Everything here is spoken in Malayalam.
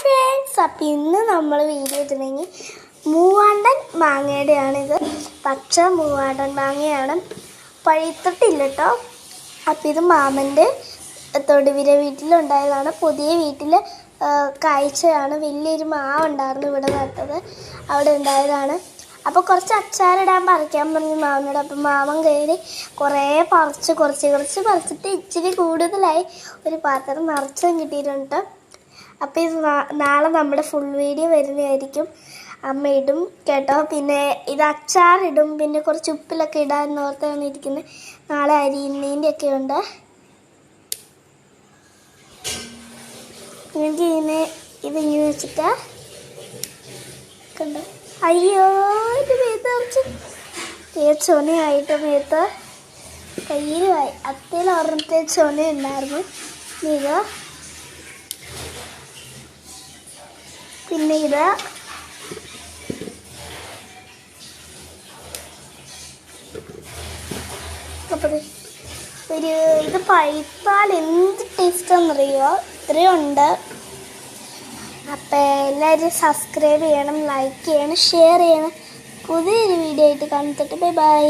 ഫ്രണ്ട്സ് അപ്പം ഇന്ന് നമ്മൾ വീഡിയോ ഇട്ടിട്ടുണ്ടെങ്കിൽ മൂവാണ്ടൻ മാങ്ങയുടെയാണിത് പച്ച മൂവാണ്ടൻ മാങ്ങയാണ്. പഴുത്തിട്ടില്ല കേട്ടോ അപ്പം ഇത് മാമന്റെ തൊടുവിര വീട്ടിലുണ്ടായതാണ്. പുതിയ വീട്ടിൽ കാഴ്ചയാണ്. വലിയൊരു മാവ് ഉണ്ടായിരുന്നു ഇവിടെ നട്ടത്. അവിടെ ഉണ്ടായതാണ്. അപ്പോൾ കുറച്ച് അച്ചാറിടാൻ പറിക്കാൻ പറഞ്ഞു മാമനോട്. അപ്പം മാമൻ കയറി കുറേ പറിച്ച് കുറച്ച് കുറച്ച് പറിച്ചിട്ട് ഇച്ചിരി കൂടുതലായി ഒരു പാത്രം നിറച്ചും കിട്ടിയിട്ടുണ്ട്. അപ്പോൾ ഇത് നാളെ നമ്മുടെ ഫുൾ വീഡിയോ വരുന്നതായിരിക്കും. അമ്മ ഇടും കേട്ടോ. പിന്നെ ഇത് അച്ചാറിടും പിന്നെ കുറച്ച് ഉപ്പിലൊക്കെ ഇടാൻ ഓർത്താണ് ഇരിക്കുന്നത് നാളെ അരിയുന്നതിന്റെ ഒക്കെ ഉണ്ട്. എനിക്ക് ഇതിനെ ഇതിങ്ങനെ വെച്ചിട്ട് കണ്ടോ? അയ്യോ ഇത് മേത്ത് കുറച്ച് ചൊനയായിട്ട് മേത്ത്? കയ്യിലുമായി അത്തേൽ ഒരെണ്ണത്തെ ചൊന ഉണ്ടായിരുന്നു. ഇത് പിന്നെ ഇത് ഒരു ഇത് പഴുത്താൽ എന്ത് ടേസ്റ്റാണെന്നറിയോ ഇത്രയും ഉണ്ട്. അപ്പോൾ എല്ലാവരും സബ്സ്ക്രൈബ് ചെയ്യണം ലൈക്ക് ചെയ്യണം ഷെയർ ചെയ്യണം. പുതിയൊരു വീഡിയോ ആയിട്ട് കാണത്തിട്ട് ബൈ ബൈ